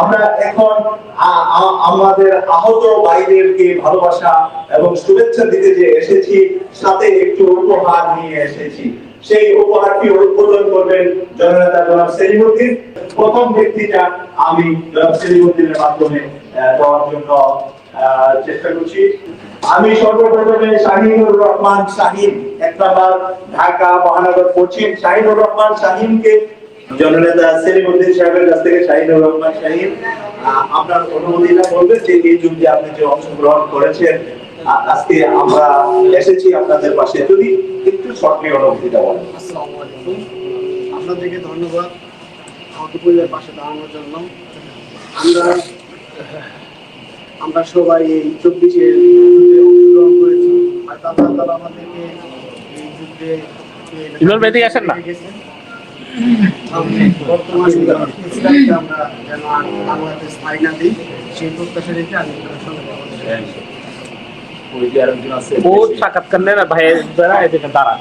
আমরা এখন আমাদের আহত ভাইদেরকে ভালোবাসা এবং শুভেচ্ছা দিতে যে এসেছি, সাথে একটু উপহার নিয়ে এসেছি। সেই উপহারটি উদ্বোধন করবেন জননেতা জনাব সেলিমুদ্দিন। প্রথম ব্যক্তিটা আমি জনাব সেলিমুদ্দিনের মাধ্যমে দেওয়ার জন্য চেষ্টা করছি। আমি সর্বপ্রথমে শাহিনুর রহমান শাহিন, এক নাম্বার ঢাকা মহানগর পশ্চিম। শাহিনুর রহমান শাহিনকে জননেতা সেলিমুদ্দিন সাহেবের কাছ থেকে শাহিনুর রহমান শাহিন আপনার অনুমতিটা বলবেন যে এই যুদ্ধে আপনি যে অংশগ্রহণ করেছেন আজকে আমরা এসেছি আপনাদের পাশে। যদি একটু শর্টলি অনুভূতিটা বলেন। আপনাদেরকে ধন্যবাদ। আমাদের পাশে দাঁড়ানোর জন্য। আমরা আমরা সবাই এই চব্বিশের যুদ্ধে অংশগ্রহণ করেছি। আর আমাদেরকে এই যুদ্ধে ইমরান আসেন না। বর্তমানে ইসলামকে আমরা যেন বাংলাদেশ স্থায়ী না দিই সেই প্রত্যাশা রেখে আমি আপনাদের সঙ্গে কথা বলছি। ও সাক্ষাৎকার নেন আর ভাইয়ের দ্বারা এদিকে দাঁড়া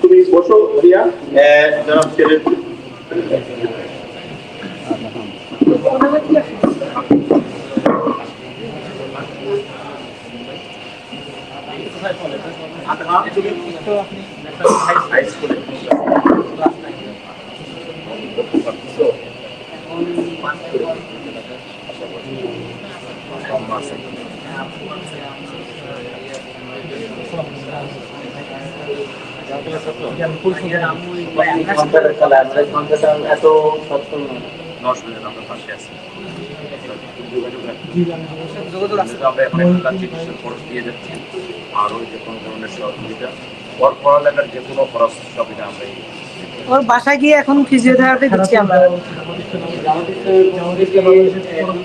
তুমি বসো রিয়া আহ, জনাব সেলিম আদহাম তুমি হাই স্কুলে এত সচ্ছল আমরা এখন একটা চিকিৎসার খরচ দিয়ে যাচ্ছি আর ওই যে কোনো ধরনের সহযোগিতা ওর পড়ালেখার যে কোনো খরচ সবটা আমরা ওর বাসায় গিয়ে এখন ফিজিওথেরাপি দিচ্ছি আমরা।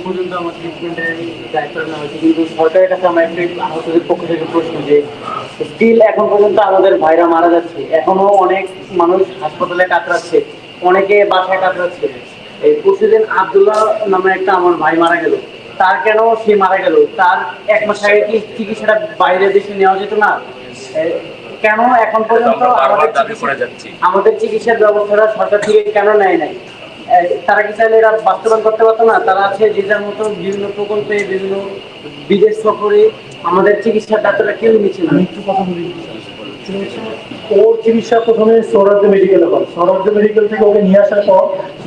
পর্যন্ত আমার ট্রিটমেন্টের দায়িত্ব নেওয়া হয়েছে কিন্তু সরকারের কাছে আমার একটি আহতদের পক্ষ থেকে প্রশ্ন যে স্টিল এখন পর্যন্ত আমাদের ভাইরা মারা যাচ্ছে। এখনও অনেক মানুষ হাসপাতালে কাতরাচ্ছে অনেকে বাসায় কাতরাচ্ছে। এই পরশুদিন আবদুল্লাহ নামে একটা আমার ভাই মারা গেল। তার কেন সে মারা গেল? তার এক মাস আগে কি চিকিৎসাটা বাইরের দেশে নেওয়া যেত না? কেন এখন পর্যন্ত আমাদের দাবি চিকিৎসা- করে যাচ্ছি। আমাদের চিকিৎসার ব্যবস্থাটা সরকার থেকে কেন নেয় নাই? তারা কি চাইলে এরা বাস্তবায়ন করতে পারতো না? তারা আছে যে যার মতো বিভিন্ন প্রকল্পে বিভিন্ন বিদেশ সফরে আমাদের চিকিৎসার ডাক্তাররা কেউ নিচ্ছে না। একটু কথা বলি ওর চিকিৎসা প্রথমে সৌরাজ্য মেডিকেলে হয় সৌরাজ্য মেডিকেল থেকে ওকে নিয়ে আসার পর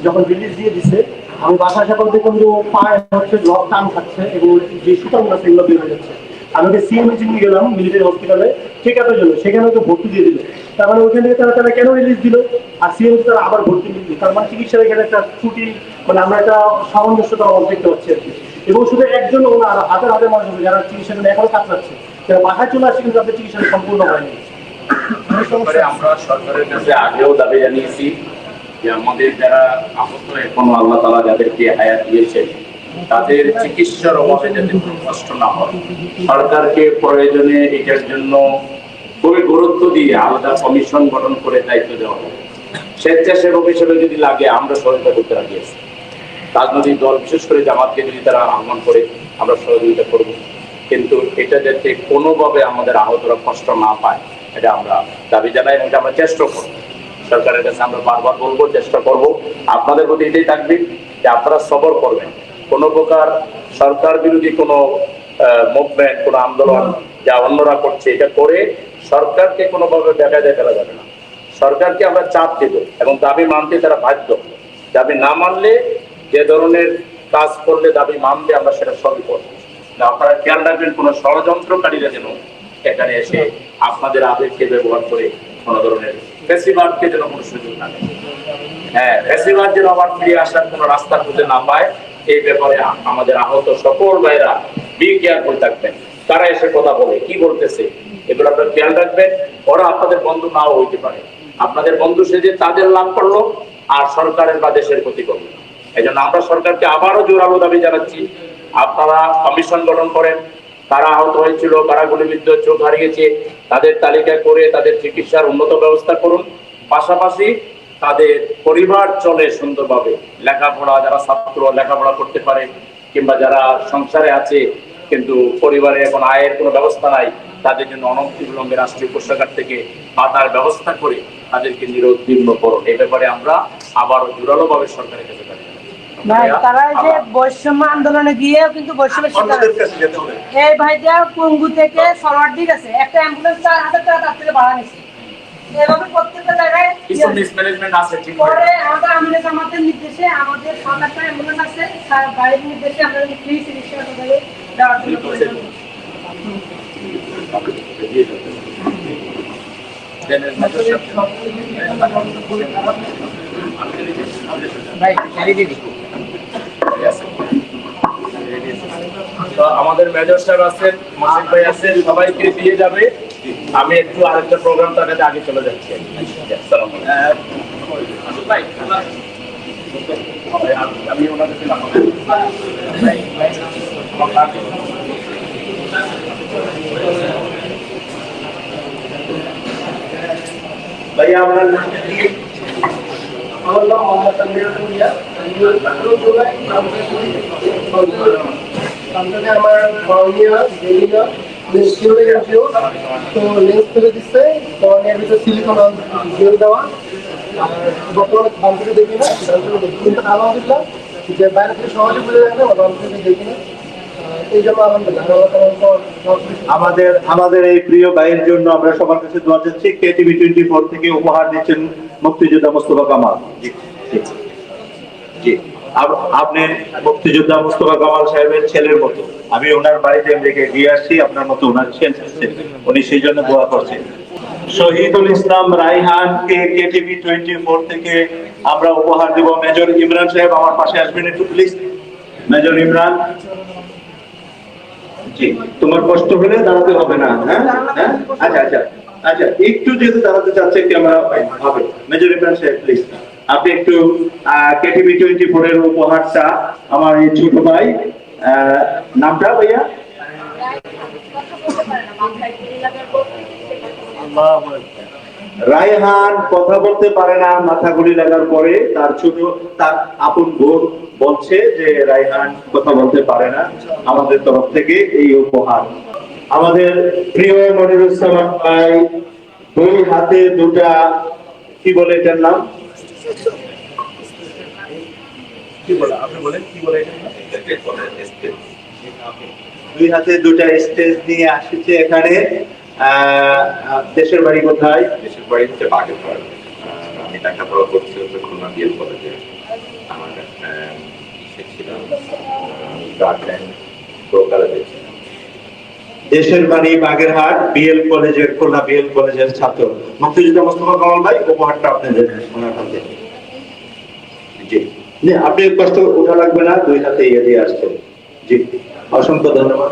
যখন রিলিজ দিয়ে দিছে, আমি বাসা আসার পর দেখলাম যে ও পায়ে হচ্ছে রক টান খাচ্ছে এবং যে সুতাগুলো সেগুলো বের হয়ে যাচ্ছে। আমি ওকে সিএমএইচ নিয়ে গেলাম মিলিটারি হসপিটালে চেক আপের জন্য সেখানে ওকে ভর্তি দিয়ে দিল। তার মানে ওখান থেকে তারা তারা কেন রিলিজ দিল? আর সিএমএইচ তারা আবার ভর্তি দিয়ে দিল। তার মানে চিকিৎসার এখানে একটা ত্রুটি মানে আমরা একটা সামঞ্জস্যতা দেখতে পাচ্ছি আর কি। এবং শুধু একজন ও না হাজার হাজার মানুষ যারা চিকিৎসা জন্য এখনও কাতরাচ্ছে যারা বাসায় চলে আসছে কিন্তু তাদের চিকিৎসা সম্পূর্ণ হয়নি। ব্যাপারে আমরা সরকারের কাছে আগেও দাবি জানিয়েছি যে আমাদের যারা আহত এখনও আল্লাহ তালা যাদেরকে হায়াত তাদের চিকিৎসার অভাবে যাতে কষ্ট না হয়। সরকারকে প্রয়োজনে এটার জন্য খুবই গুরুত্ব দিয়ে আলাদা কমিশন গঠন করে দায়িত্ব দেওয়া হবে। স্বেচ্ছাসেবক হিসেবে যদি লাগে, আমরা সহযোগিতা করতে রাজি আছি। রাজনৈতিক দল, বিশেষ করে জামাতকে যদি তারা আহ্বান করে, আমরা সহযোগিতা করব। কিন্তু এটা যাতে কোনোভাবে আমাদের আহতরা কষ্ট না পায় এটা আমরা দাবি জানাই এবং আমরা চেষ্টা করব। সরকারের কাছে আমরা বারবার বলব, চেষ্টা করব। আপনাদের প্রতি এটাই থাকবে যে আপনারা সবর করবেন। কোনো প্রকার সরকার বিরোধী কোনো মুভমেন্ট কোনো আন্দোলন যা অন্যরা করছে, এটা করে সরকারকে কোনোভাবে দেখা ফেলা যাবে না। সরকারকে আমরা চাপ দেব এবং দাবি মানতে তারা বাধ্য। দাবি না মানলে যে ধরনের কাজ করলে দাবি মানবে, আমরা সেটা সবই করব। আপনারা খেয়াল রাখবেন, কোনো ষড়যন্ত্রকারীরা যেন এখানে এসে আপনাদের আবেগকে ব্যবহার করে কোনো ধরনের যেন কোনো সুযোগ না হ্যাঁ যেন আবার ফিরে আসার কোনো রাস্তা খুঁজে না পায়, এই ব্যাপারে আমাদের আহত সকল ভাইরা বি থাকবেন। তারা এসে কথা বলে, কি বলতেছে, এগুলো আপনারা খেয়াল রাখবেন, ওরা আপনাদের বন্ধু নাও হইতে পারে। আপনাদের বন্ধু সেজে তাদের লাভ করল, আর সরকারের বা দেশের ক্ষতি করল এই জন্য আমরা সরকারকে আবারও জোরালো দাবি জানাচ্ছি। আপনারা কমিশন গঠন করেন কারা আহত হয়েছিল কারা গুলিবিদ্ধ, চোখ হারিয়েছে। তাদের তালিকা করে তাদের চিকিৎসার উন্নত ব্যবস্থা করুন। পাশাপাশি তাদের পরিবার চলে সুন্দরভাবে। লেখাপড়া, যারা ছাত্র, লেখাপড়া করতে পারে কিংবা যারা সংসারে আছে, কিন্তু পরিবারে এখন আয়ের কোনো ব্যবস্থা নাই, তাদের জন্য অনতি বিলম্বে রাষ্ট্রীয় কোষাগার থেকে পাতার ব্যবস্থা করে তাদেরকে নিরুদ্দীর্ণ করুন এই ব্যাপারে আমরা আবারও জোরালো ভাবে সরকারের কাছে তারা এই যে আবার- বৈষম্য আন্দোলনে গিয়ে কিন্তু বৈষম্যের শিকার অন্যদের কাছে যেতে হবে। এই ভাইটা পঙ্গু থেকে সরওয়ার্দি গেছে একটা অ্যাম্বুলেন্স চার হাজার টাকা তার থেকে ভাড়া এভাবে প্রত্যেকটা জায়গায় পরে আমাদের নির্দেশে আমাদের অ্যাম্বুলেন্স আছে। নির্দেশে আমরা ফ্রি চিকিৎসা করে দেওয়ার জন্য প্রয়োজন। দেনের ভাই ছেড়ে আমাদের মেজর সাহেব আছেন, মাসিক ভাই আছেন, সবাইকে দিয়ে যাবে আমি একটু আরেকটা প্রোগ্রাম কাছে আগে চলে যাচ্ছি ভাইয়া, আপনার নামটা কি? আমার নাম মোহাম্মদ। আমি আমার এনজিও তো লেন্স দিচ্ছে ভিতরে সিলিকন জেল দেওয়া। বর্তমানে দেখি না কিন্তু আলহামদুলিল্লাহ, যে বাইরে থেকে সহজে বুঝে না দেখি না। আমাদের আমাদের এই প্রিয় ভাইয়ের জন্য আমরা সবার কাছে দোয়া চাচ্ছি। কেটিভি টোয়েন্টি ফোর থেকে উপহার দিচ্ছেন মুক্তিযোদ্ধা মোস্তফা কামাল। জি জি। আপনি মুক্তিযোদ্ধা মোস্তফা কামাল সাহেবের ছেলের মতো। আমি ওনার বাড়িতে রেখে দিয়ে আসছি, আপনার মতো ওনার ছেলে উনি সেই জন্য দোয়া করছেন। শহীদুল ইসলাম রাইহানকে কেটিভি টোয়েন্টি ফোর থেকে আমরা উপহার দেব। মেজর ইমরান সাহেব, আমার পাশে আসবেন একটু প্লিজ মেজর ইমরান। জি, তোমার কষ্ট হলে দাঁড়াতে হবে না হ্যাঁ? হ্যাঁ? আচ্ছা আচ্ছা। আচ্ছা একটু যেহেতু দাঁড়াতে চাচ্ছে, ক্যামেরা হবে। মেজর ইমরান সাহেব প্লিজ আপনি একটু কেটিভি টোয়েন্টি ফোর এর উপহারটা আমার এই ছোট ভাই নামটা ভাইয়া? রায়হান, কথা বলতে পারে না, মাথা গুলি লাগার পরে তার ছোট, তার আপন বোন বলছে যে রায়হান কথা বলতে পারে না আমাদের তরফ থেকে এই উপহার। আমাদের প্রিয় মনিরুজ্জামান ভাই, দুই হাতে দুটা, কি বলে এটার নাম? কি বলে আপনি বলেন কি বলে দুই হাতে দুটা স্টেজ নিয়ে আসছে এখানে। দেশের বাড়ি কোথায়? দেশের বাড়ি হচ্ছে আমি লেখাপড়া করছি হচ্ছে খুলনা বিএল কলেজে। আমার ইসে ছিলাম গার্ডেন প্রো ছিলাম দেশের বাড়ি বাগেরহাট বিএল কলেজের খুলনা বিএল কলেজের ছাত্র। মুক্তিযোদ্ধা মোস্তফা কামাল ভাই উপহারটা আপনি দেবেন। ওনার হাতে। জি, আপনি কষ্ট ওঠা লাগবে না দুই হাতে ইয়ে দিয়ে আসছেন জি। অসংখ্য ধন্যবাদ।